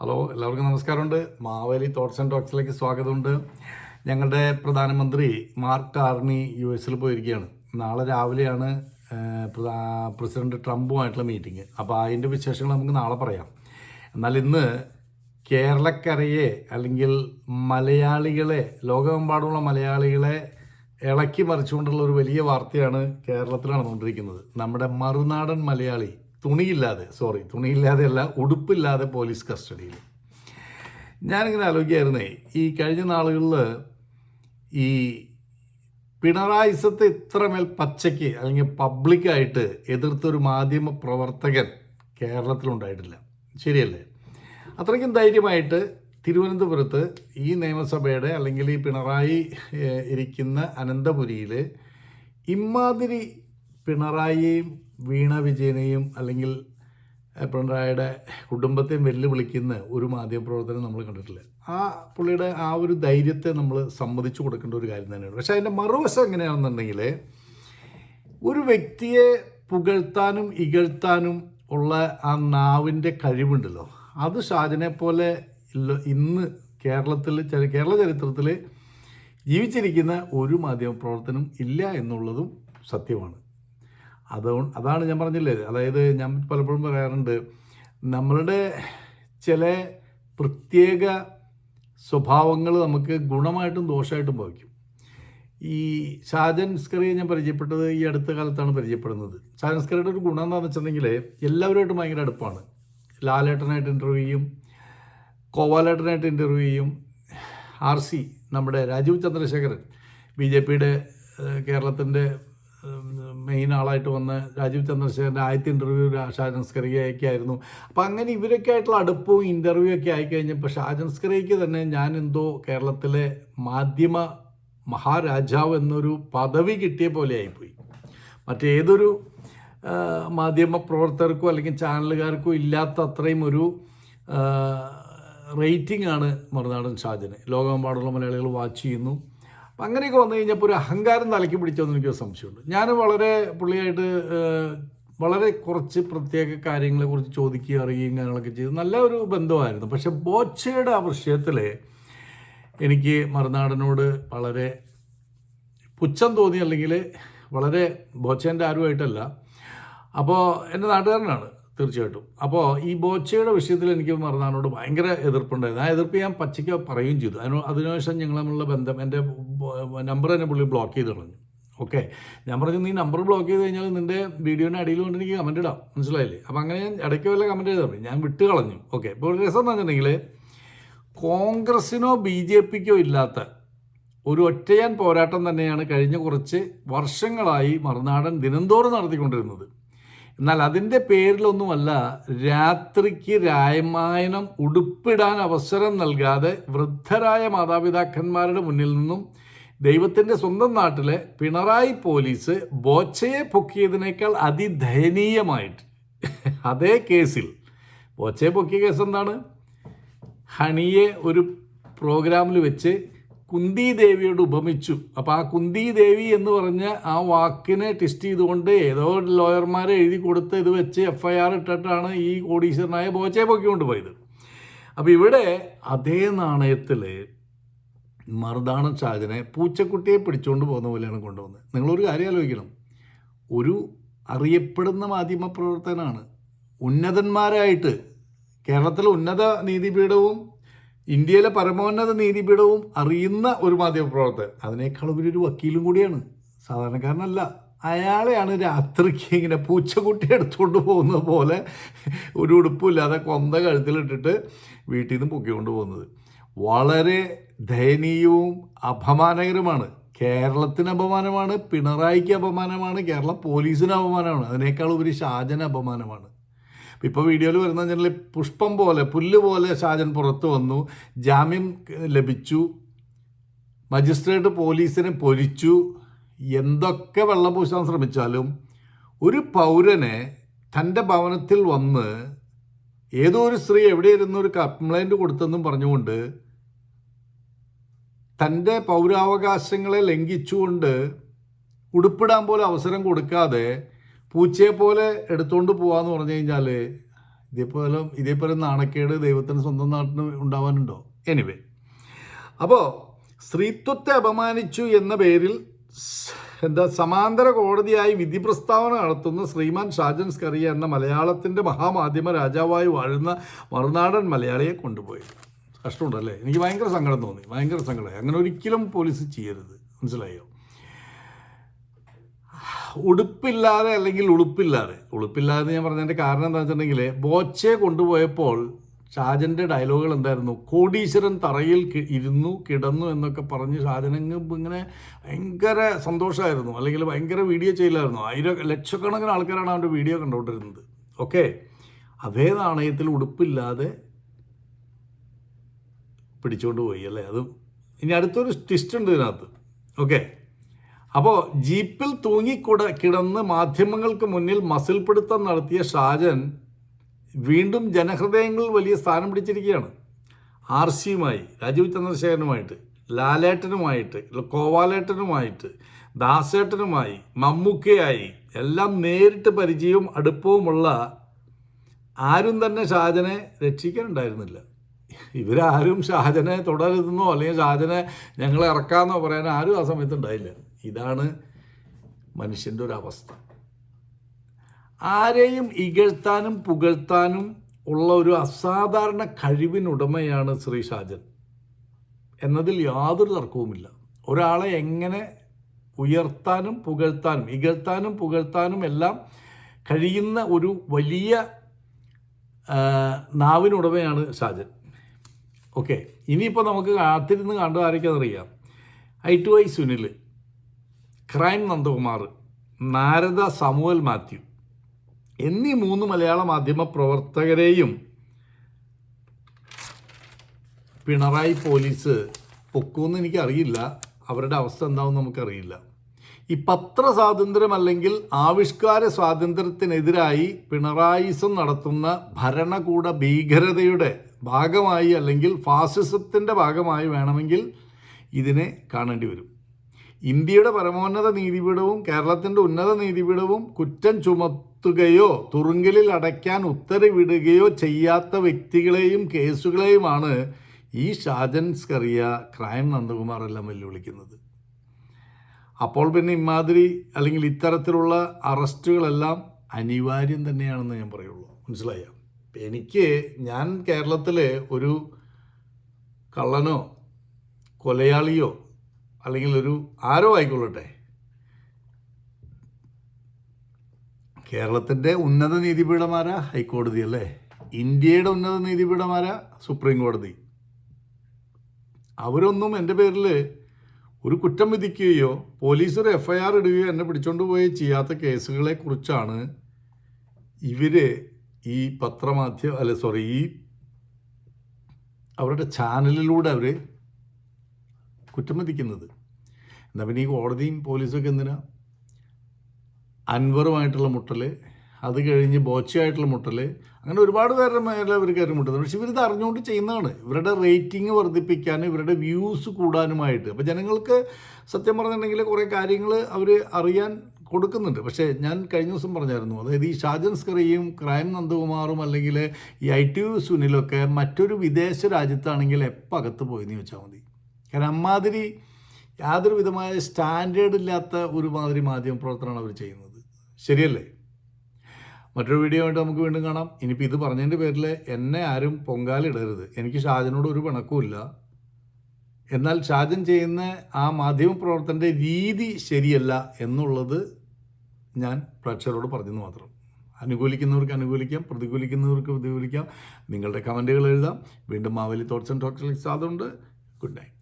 Hello എല്ലാവർക്കും നമസ്കാരമുണ്ട്. Maveli thoughts and ടോക്സിലേക്ക് സ്വാഗതമുണ്ട്. ഞങ്ങളുടെ പ്രധാനമന്ത്രി മാർക്ക് കാർണി യു എസിൽ പോയിരിക്കുകയാണ്. നാളെ രാവിലെയാണ് പ്രസിഡന്റ് ട്രംപുമായിട്ടുള്ള മീറ്റിംഗ്. അപ്പോൾ അതിന്റെ വിശേഷങ്ങൾ നമുക്ക് നാളെ പറയാം. എന്നാൽ ഇന്ന് കേരളക്കരയെ അല്ലെങ്കിൽ മലയാളികളെ ലോകമെമ്പാടുമുള്ള മലയാളികളെ ഇളക്കി മറിച്ചുകൊണ്ടുള്ള ഒരു വലിയ വാർത്തയാണ് കേരളത്തിൽ നടന്നുകൊണ്ടിരിക്കുന്നത് നമ്മുടെ മറുനാടൻ മലയാളി തുണിയില്ലാതെ സോറി തുണിയില്ലാതെയല്ല ഉടുപ്പില്ലാതെ പോലീസ് കസ്റ്റഡിയിൽ. ഞാനിങ്ങനെ ആലോചിക്കായിരുന്നേ ഈ കഴിഞ്ഞ നാളുകളിൽ ഈ പിണറായിസത്തെ ഇത്രമേൽ പച്ചയ്ക്ക് അല്ലെങ്കിൽ പബ്ലിക്കായിട്ട് എതിർത്തൊരു മാധ്യമ പ്രവർത്തകൻ കേരളത്തിലുണ്ടായിട്ടില്ല. ശരിയല്ലേ? അത്രയ്ക്കും ധൈര്യമായിട്ട് തിരുവനന്തപുരത്ത് ഈ നിയമസഭയുടെ അല്ലെങ്കിൽ ഈ പിണറായി ഇരിക്കുന്ന അനന്തപുരിയിൽ ഇമാതിരി പിണറായിയെയും വീണ വിജയനെയും അല്ലെങ്കിൽ പിണറായിയുടെ കുടുംബത്തെയും വെല്ലുവിളിക്കുന്ന ഒരു മാധ്യമപ്രവർത്തനം നമ്മൾ കണ്ടിട്ടില്ല. ആ പുള്ളിയുടെ ആ ഒരു ധൈര്യത്തെ നമ്മൾ സമ്മതിച്ചു കൊടുക്കേണ്ട ഒരു കാര്യം തന്നെയാണ്. പക്ഷേ അതിന്റെ മറുവശം എങ്ങനെയാണെന്നുണ്ടെങ്കിൽ ഒരു വ്യക്തിയെ പുകഴ്ത്താനും ഇകഴ്ത്താനും ഉള്ള ആ നാവിന്റെ കഴിവുണ്ടല്ലോ. അത് ഷാജിനെ പോലെ ഇന്ന് കേരളത്തിൽ കേരള ചരിത്രത്തിൽ ജീവിച്ചിരിക്കുന്ന ഒരു മാധ്യമപ്രവർത്തനം ഇല്ല എന്നുള്ളതും സത്യമാണ്. അതുകൊണ്ട് അതാണ് ഞാൻ പറഞ്ഞില്ലേ. അതായത് ഞാൻ പലപ്പോഴും പറയാറുണ്ട് നമ്മളുടെ ചില പ്രത്യേക സ്വഭാവങ്ങൾ നമുക്ക് ഗുണമായിട്ടും ദോഷമായിട്ടും ഭവിക്കും. ഈ ഷാജൻ ഞാൻ പരിചയപ്പെട്ടത് ഈ അടുത്ത കാലത്താണ് പരിചയപ്പെടുന്നത്. ഷാജൻ സ്കറിയുടെ ഒരു ഗുണം എന്താണെന്ന് വെച്ചിട്ടുണ്ടെങ്കിൽ എല്ലാവരുമായിട്ടും ഭയങ്കര അടുപ്പാണ്. ലാലേട്ടനായിട്ട് ഇന്റർവ്യൂ ചെയ്യും കോവാലേട്ടനായിട്ട് ഇന്റർവ്യൂ ചെയ്യും ആർ സി നമ്മുടെ രാജീവ് ചന്ദ്രശേഖരൻ ബി ജെ പിയുടെ കേരളത്തിന്റെ മെയിൻ ആളായിട്ട് വന്ന രാജീവ് ചന്ദ്രശേഖരന്റെ ആദ്യത്തെ ഇന്റർവ്യൂ ഷാജൻ സ്കറിയയൊക്കെ ആയിരുന്നു. അപ്പോൾ അങ്ങനെ ഇവരൊക്കെ ആയിട്ടുള്ള അടുപ്പവും ഇന്റർവ്യൂ ഒക്കെ ആയിക്കഴിഞ്ഞപ്പോൾ ഷാജൻ സ്കറിയയ്ക്ക് തന്നെ ഞാൻ എന്തോ കേരളത്തിലെ മാധ്യമ മഹാരാജാവ് എന്നൊരു പദവി കിട്ടിയ പോലെ ആയിപ്പോയി. മറ്റേതൊരു മാധ്യമ പ്രവർത്തകർക്കോ അല്ലെങ്കിൽ ചാനലുകാർക്കോ ഇല്ലാത്ത അത്രയും ഒരു റേറ്റിംഗ് ആണ് മറുനാടൻ ഷാജന്. ലോകമെമ്പാടുള്ള മലയാളികൾ വാച്ച് ചെയ്യുന്നു. അപ്പം അങ്ങനെയൊക്കെ വന്നു കഴിഞ്ഞപ്പോൾ ഒരു അഹങ്കാരം തലയ്ക്ക് പിടിച്ചോന്ന് എനിക്ക് സംശയമുണ്ട്. ഞാൻ വളരെ പുള്ളിയായിട്ട് വളരെ കുറച്ച് പ്രത്യേക കാര്യങ്ങളെക്കുറിച്ച് ചോദിക്കുകയും അറിയുകയും കാര്യങ്ങളൊക്കെ ചെയ്ത്. നല്ല ഒരു ബന്ധമായിരുന്നു. പക്ഷെ ബോച്ചയുടെ ആ വിഷയത്തിൽ എനിക്ക് മറുനാടനോട് വളരെ പുച്ഛം തോന്നി അല്ലെങ്കിൽ വളരെ ബോച്ചേന്റെ ആരുമായിട്ടല്ല. അപ്പോൾ എന്റെ നാട്ടുകാരനാണ്. തീർച്ചയായിട്ടും. അപ്പോൾ ഈ ബോച്ചയുടെ വിഷയത്തിൽ എനിക്ക് മറന്നാനോട് ഭയങ്കര എതിർപ്പുണ്ടായിരുന്നു ആ എതിർപ്പ് ഞാൻ പച്ചയ്ക്ക് പറയുകയും ചെയ്തു. അതിനു അതിനുശേഷം ഞങ്ങൾ തമ്മിലുള്ള ബന്ധം എന്റെ നമ്പർ തന്നെ പുള്ളി ബ്ലോക്ക് ചെയ്ത് കളഞ്ഞു. ഓക്കെ? ഞാൻ പറഞ്ഞു നീ നമ്പർ ബ്ലോക്ക് ചെയ്ത് കഴിഞ്ഞാൽ നിന്റെ വീഡിയോന്റെ അടിയിൽ കൊണ്ട് എനിക്ക് കമന്റ് ഇടാം. മനസ്സിലായില്ലേ? അപ്പോൾ അങ്ങനെ ഞാൻ ഇടയ്ക്ക് വല്ല കമന്റ് ചെയ്താൽ ഞാൻ വിട്ട് കളഞ്ഞു. ഓക്കെ? ഇപ്പോൾ ഒരു രസം എന്ന് കോൺഗ്രസിനോ ബി ജെ പിക്കോ ഇല്ലാത്ത ഒരു ഒറ്റയാൻ പോരാട്ടം തന്നെയാണ് കഴിഞ്ഞ കുറച്ച് വർഷങ്ങളായി മറുനാടൻ ദിനംതോറും നടത്തിക്കൊണ്ടിരുന്നത്. എന്നാൽ അതിന്റെ പേരിലൊന്നുമല്ല രാത്രിക്ക് രാമായണം ഉടുപ്പിടാൻ അവസരം നൽകാതെ വൃദ്ധരായ മാതാപിതാക്കന്മാരുടെ മുന്നിൽ നിന്നും ദൈവത്തിന്റെ സ്വന്തം നാട്ടിലെ പിണറായി പോലീസ് ബോച്ചയെ പൊക്കിയതിനേക്കാൾ അതിദയനീയമായിട്ട്. അതേ കേസിൽ ബോച്ചയെ പൊക്കിയ കേസ് എന്താണ്? ഹണിയെ ഒരു പ്രോഗ്രാമിൽ വെച്ച് കുന്തി ദേവിയോട് ഉപമിച്ചു അപ്പോൾ ആ കുന്തി ദേവി എന്ന് പറഞ്ഞ് ആ വാക്കിനെ ടെസ്റ്റ് ചെയ്തുകൊണ്ട് ഏതോ ലോയർമാരെ എഴുതി കൊടുത്ത് ഇത് വെച്ച് എഫ് ഐ ആർ ഇട്ടിട്ടാണ് ഈ കോടീശ്വരനായ ബോച്ചയെ പൊക്കിക്കൊണ്ട് പോയത്. അപ്പോൾ ഇവിടെ അതേ നാണയത്തിൽ മർദാണ ചാജനെ പൂച്ചക്കുട്ടിയെ പിടിച്ചുകൊണ്ട് പോകുന്ന പോലെയാണ് കൊണ്ടുവന്നത്. നിങ്ങളൊരു കാര്യം ആലോചിക്കണം. ഒരു അറിയപ്പെടുന്ന മാധ്യമപ്രവർത്തനാണ് ഉന്നതന്മാരായിട്ട് കേരളത്തിലെ ഉന്നത നീതിപീഠവും ഇന്ത്യയിലെ പരമോന്നത നീതിപീഠവും അറിയുന്ന ഒരു മാധ്യമപ്രവർത്തകൻ അതിനേക്കാൾ ഒരു വക്കീലും കൂടിയാണ്. സാധാരണക്കാരനല്ല. അയാളെയാണ് രാത്രിക്ക് ഇങ്ങനെ പൂച്ചക്കുട്ടി എടുത്തുകൊണ്ട് പോകുന്നത് പോലെ ഒരു ഉടുപ്പില്ലാതെ കൊന്ത കഴുത്തിലിട്ടിട്ട് വീട്ടിൽ നിന്ന് പൊക്കിക്കൊണ്ട് പോകുന്നത്. വളരെ ദയനീയവും അപമാനകരമാണ് കേരളത്തിന് അപമാനമാണ് പിണറായിക്ക് അപമാനമാണ് കേരള പോലീസിന് അപമാനമാണ്. അതിനേക്കാൾ ഉപരി ഷാജന് അപമാനമാണ്. ഇപ്പോൾ വീഡിയോയിൽ വരുന്ന വെച്ചാൽ പുഷ്പം പോലെ പുല്ല് പോലെ ഷാജൻ പുറത്ത് വന്നു ജാമ്യം ലഭിച്ചു മജിസ്ട്രേറ്റ് പോലീസിനെ പൊരിച്ചു എന്തൊക്കെ വെള്ളം പൂശാൻ ശ്രമിച്ചാലും ഒരു പൗരനെ തന്റെ ഭവനത്തിൽ വന്ന് ഏതോ ഒരു സ്ത്രീ എവിടെ ഇരുന്ന് ഒരു കംപ്ലൈന്റ് കൊടുത്തെന്നും പറഞ്ഞുകൊണ്ട് തന്റെ പൗരാവകാശങ്ങളെ ലംഘിച്ചുകൊണ്ട് ഉടുപ്പിടാൻ പോലും അവസരം കൊടുക്കാതെ പൂച്ചയെ പോലെ എടുത്തുകൊണ്ട് പോവാന്ന് പറഞ്ഞു കഴിഞ്ഞാൽ ഇതേപോലെ ഇതേപോലെ നാണക്കേട് ദൈവത്തിന് സ്വന്തം നാട്ടിന് ഉണ്ടാവാനുണ്ടോ? എനിവേ അപ്പോൾ സ്ത്രീത്വത്തെ അപമാനിച്ചു എന്ന പേരിൽ എന്താ സമാന്തര കോടതിയായി വിധി പ്രസ്താവന നടത്തുന്ന ശ്രീമാൻ ഷാജൻ സ്കറിയ എന്ന മലയാളത്തിന്റെ മഹാമാധ്യമ രാജാവായി വാഴുന്ന മറുനാടൻ മലയാളിയെ കൊണ്ടുപോയി. കഷ്ടമുണ്ടല്ലേ? എനിക്ക് ഭയങ്കര സങ്കടം തോന്നി. ഭയങ്കര സങ്കടം അങ്ങനെ ഒരിക്കലും പോലീസ് ചെയ്യരുത്. മനസ്സിലായോ? ഉടുപ്പില്ലാതെ അല്ലെങ്കിൽ ഉളുപ്പില്ലാതെ. ഉളുപ്പില്ലാതെ ഞാൻ പറഞ്ഞതിന്റെ കാരണം എന്താ വെച്ചിട്ടുണ്ടെങ്കിൽ ബോച്ചെ കൊണ്ടുപോയപ്പോൾ ഷാജന്റെ ഡയലോഗുകൾ എന്തായിരുന്നു? കോടീശ്വരൻ തറയിൽ ഇരുന്നു കിടന്നു എന്നൊക്കെ പറഞ്ഞ് ഷാജനങ്ങ് ഇങ്ങനെ ഭയങ്കര സന്തോഷമായിരുന്നു. അല്ലെങ്കിൽ ഭയങ്കര വീഡിയോ ചെയ്യില്ലായിരുന്നു ആയിരം ലക്ഷക്കണക്കിന് ആൾക്കാരാണ് അവന്റെ വീഡിയോ കണ്ടുകൊണ്ടിരുന്നത്. ഓക്കെ? അതേ നാണയത്തിൽ ഉടുപ്പില്ലാതെ പിടിച്ചുകൊണ്ട് പോയി അല്ലേ? അതും ഇനി അടുത്തൊരു ട്വിസ്റ്റ് ഉണ്ട് ഇതിനകത്ത്. ഓക്കെ? അപ്പോൾ ജീപ്പിൽ തൂങ്ങിക്കൂട കിടന്ന് മാധ്യമങ്ങൾക്ക് മുന്നിൽ മസിൽ പിടുത്തം നടത്തിയ ഷാജൻ വീണ്ടും ജനഹൃദയങ്ങളിൽ വലിയ സ്ഥാനം പിടിച്ചിരിക്കുകയാണ്. ആർ സിയുമായി രാജീവ് ചന്ദ്രശേഖരനുമായിട്ട് ലാലേട്ടനുമായിട്ട് കോവാലേട്ടനുമായിട്ട് ദാസേട്ടനുമായി മമ്മൂക്കയായി എല്ലാം നേരിട്ട് പരിചയവും അടുപ്പവുമുള്ള ആരും തന്നെ ഷാജനെ രക്ഷിക്കാനുണ്ടായിരുന്നില്ല. ഇവരാരും ഷാജനെ തുടരുതെന്നോ അല്ലെങ്കിൽ ഷാജനെ ഞങ്ങളെ ഇറക്കാമെന്നോ പറയാൻ ആരും ആ സമയത്ത് ഉണ്ടായില്ല. ഇതാണ് മനുഷ്യന്റെ ഒരു അവസ്ഥ. ആരെയും ഇകഴ്ത്താനും പുകഴ്ത്താനും ഉള്ള ഒരു അസാധാരണ കഴിവിനുടമയാണ് ശ്രീ ഷാജൻ. എന്നതിൽ യാതൊരു തർക്കവുമില്ല. ഒരാളെ എങ്ങനെ ഉയർത്താനും പുകഴ്ത്താനും ഇകഴ്ത്താനും പുകഴ്ത്താനും എല്ലാം കഴിയുന്ന ഒരു വലിയ നാവിനുടമയാണ് ഷാജൻ. ഓക്കെ ഇനിയിപ്പോൾ നമുക്ക് കാത്തിരുന്ന് കണ്ടു ആരൊക്കെയാണെന്നറിയാം I to I Sunil crime Nandakumar Narada Samuel Mathew എന്നീ മൂന്ന് മലയാള മാധ്യമ പ്രവർത്തകരെയും പിണറായി പോലീസ് പൊക്കുമെന്ന് എനിക്കറിയില്ല. അവരുടെ അവസ്ഥ എന്താണെന്ന് നമുക്കറിയില്ല. ഈ പത്ര സ്വാതന്ത്ര്യം അല്ലെങ്കിൽ ആവിഷ്കാര സ്വാതന്ത്ര്യത്തിനെതിരായി പിണറായിസം നടത്തുന്ന ഭരണകൂട ഭീകരതയുടെ ഭാഗമായി അല്ലെങ്കിൽ ഫാസിസത്തിന്റെ ഭാഗമായി വേണമെങ്കിൽ ഇതിനെ കാണേണ്ടി വരും. ഇന്ത്യയുടെ പരമോന്നത നീതിപീഠവും കേരളത്തിന്റെ ഉന്നത നീതിപീഠവും കുറ്റം ചുമത്തുകയോ തുറുങ്കലിൽ അടയ്ക്കാൻ ഉത്തരവിടുകയോ ചെയ്യാത്ത വ്യക്തികളെയും കേസുകളെയുമാണ് ഈ ഷാജൻ സ്കറിയ ക്രൈം നന്ദകുമാർ എല്ലാം വെല്ലുവിളിക്കുന്നത്. അപ്പോൾ പിന്നെ ഇമാതിരി അല്ലെങ്കിൽ ഇത്തരത്തിലുള്ള അറസ്റ്റുകളെല്ലാം അനിവാര്യം തന്നെയാണെന്ന് ഞാൻ പറയുള്ളൂ. മനസ്സിലായോ? എനിക്ക് ഞാൻ കേരളത്തിലെ ഒരു കള്ളനോ കൊലയാളിയോ അല്ലെങ്കിൽ ഒരു ആരോ ആയിക്കൊള്ളട്ടെ. കേരളത്തിന്റെ ഉന്നത നീതിപീഠമാരാ ഹൈക്കോടതി അല്ലേ? ഇന്ത്യയുടെ ഉന്നത നീതിപീഠമാരാ സുപ്രീം കോടതി. അവരൊന്നും എന്റെ പേരിൽ ഒരു കുറ്റം വിധിക്കുകയോ പോലീസ് ഒരു എഫ് ഐ ആർ ഇടുകയോ എന്നെ പിടിച്ചോണ്ട് പോയി ചെയ്യാത്ത കേസുകളെ കുറിച്ചാണ് ഇവർ ഈ പത്രമാധ്യമ അല്ല സോറി ഈ അവരുടെ ചാനലിലൂടെ അവർ കുറ്റം വിധിക്കുന്നത്. എന്നാൽ പിന്നെ ഈ കോടതിയും പോലീസൊക്കെ എന്തിനാ? അൻവറുമായിട്ടുള്ള മുട്ടൽ അത് കഴിഞ്ഞ് ബോച്ചയായിട്ടുള്ള മുട്ടൽ അങ്ങനെ ഒരുപാട് പേരുടെ മേലെ അവർ കയറി മുട്ടുന്നത്. പക്ഷെ ഇവരിത് അറിഞ്ഞുകൊണ്ട് ചെയ്യുന്നതാണ്. ഇവരുടെ റേറ്റിംഗ് വർദ്ധിപ്പിക്കാനും ഇവരുടെ വ്യൂസ് കൂടാനുമായിട്ട്. അപ്പോൾ ജനങ്ങൾക്ക് സത്യം പറഞ്ഞിട്ടുണ്ടെങ്കിൽ കുറേ കാര്യങ്ങൾ അവർ അറിയാൻ കൊടുക്കുന്നുണ്ട്. പക്ഷേ ഞാൻ കഴിഞ്ഞ ദിവസം പറഞ്ഞായിരുന്നു അതായത് ഈ ഷാജൻ സ്കറിയും ക്രൈം നന്ദകുമാറും അല്ലെങ്കിൽ ഈ ഐ ടി സുനിലൊക്കെ മറ്റൊരു വിദേശ രാജ്യത്താണെങ്കിൽ എപ്പോൾ അകത്ത് പോയെന്ന് ചോദിച്ചാൽ മതി. കാരണം അമ്മാതിരി യാതൊരു വിധമായ സ്റ്റാൻഡേർഡ് ഇല്ലാത്ത ഒരുമാതിരി മാധ്യമ പ്രവർത്തനമാണ് അവർ ചെയ്യുന്നത്. ശരിയല്ലേ? മറ്റൊരു വീഡിയോ ആയിട്ട് നമുക്ക് വീണ്ടും കാണാം. ഇനിയിപ്പോൾ ഇത് പറഞ്ഞതിന്റെ പേരിൽ എന്നെ ആരും പൊങ്കാലിടരുത്. എനിക്ക് ഷാജനോട് ഒരു പിണക്കുമില്ല എന്നാൽ ഷാജൻ ചെയ്യുന്ന ആ മാധ്യമ പ്രവർത്തനത്തിന്റെ രീതി ശരിയല്ല എന്നുള്ളത് ഞാൻ പ്രേക്ഷകരോട് പറഞ്ഞെന്ന് മാത്രം. അനുകൂലിക്കുന്നവർക്ക് അനുകൂലിക്കാം പ്രതികൂലിക്കുന്നവർക്ക് പ്രതികൂലിക്കാം. നിങ്ങളുടെ കമന്റുകൾ എഴുതാം. വീണ്ടും മാവലി തോട്ട്സ് ആൻഡ് ടോക്സ് അതുണ്ട് ഗുഡ് നൈറ്റ്.